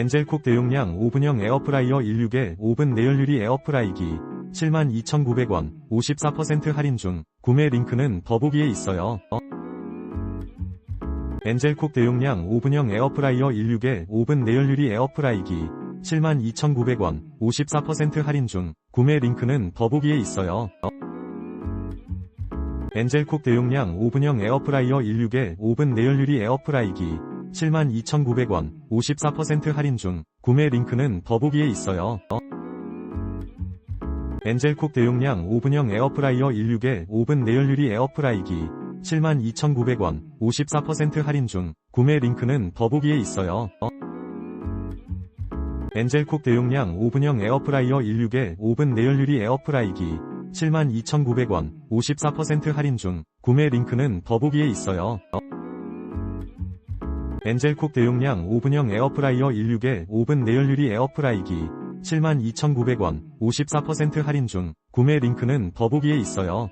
엔젤콕 대용량 오븐형 에어프라이어 16에 오븐 내열유리 에어프라이기 72,900원 54% 할인 중 구매 링크는 더보기에 있어요. 엔젤콕 대용량 오븐형 에어프라이어 16에 오븐 내열유리 에어프라이기 72,900원 54% 할인 중 구매 링크는 더보기에 있어요. 엔젤콕 대용량 오븐형 에어프라이어 16에 오븐 내열유리 에어프라이기 72,900원 54% 할인 중 구매 링크는 더보기에 있어요. 엔젤콕 대용량 오븐형 에어프라이어 16에 오븐 내열유리 에어프라이기 72,900원 54% 할인 중 구매 링크는 더보기에 있어요. 엔젤콕 대용량 오븐형 에어프라이어 16에 오븐 내열유리 에어프라이기 72,900원 54% 할인 중 구매 링크는 더보기에 있어요. 엔젤콕 대용량 오븐형 에어프라이어 16에 오븐 내열유리 에어프라이기 72,900원 54% 할인 중 구매 링크는 더보기에 있어요.